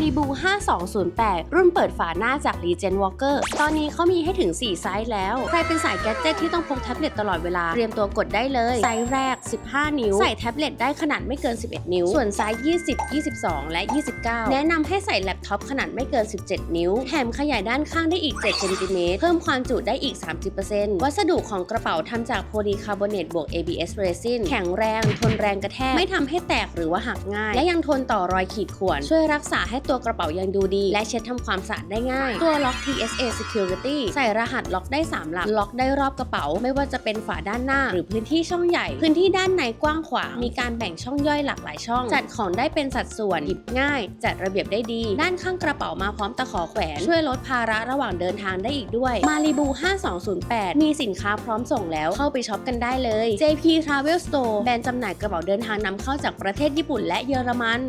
Malibu 5208 รุ่นเปิดฝาหน้าจาก Legend Walker ตอนนี้เขามีให้ถึง 4 ไซส์แล้ว ใครเป็นสายแกดเจิตที่ต้องพกแท็บเล็ตตลอดเวลา เตรียมตัวกดได้เลย ไซส์แรก 15 นิ้ว ใส่แท็บเล็ตได้ขนาดไม่เกิน 11 นิ้ว ส่วนไซส์ 20 22 และ 29 แนะนำให้ใส่แล็ปท็อปขนาดไม่เกิน 17 นิ้ว แถมขยายด้านข้างได้อีก 7 เซนติเมตร เพิ่มความจุได้อีก 30%วัสดุของกระเป๋าทำจากโพลีคาร์บอเนตบวก ABS resin แข็งแรง ทนแรงกระแทก ไม่ทำให้แตกหรือว่าหักง่าย และยังทนต่อรอยขีดข่วน ช่วยรักษาให้ตัวกระเป๋ายังดูดี และเช็ดทำความสะอาดได้ง่าย ตัวล็อก TSA Security ใส่รหัสล็อกได้3หลัก ล็อกได้รอบกระเป๋า ไม่ว่าจะเป็นฝาด้านหน้า หรือพื้นที่ช่องใหญ่ พื้นที่ด้านในกว้างขวาง มีการแบ่งช่องย่อยหลากหลายช่อง จัดของได้เป็นสัดส่วน หยิบง่าย จัดระเบียบได้ดี ด้านข้างกระเป๋ามาพร้อมตะขอแขวน ช่วยลดภาระระหว่างเดินทางได้อีกด้วย Malibu 5208 มีสินค้าพร้อมส่งแล้ว เข้าไปช็อปกันได้เลย JP Travel Store แบรนด์จำหน่ายกระเป๋าเดินทางนำเข้าจากประเทศญี่ปุ่นและเยอรมัน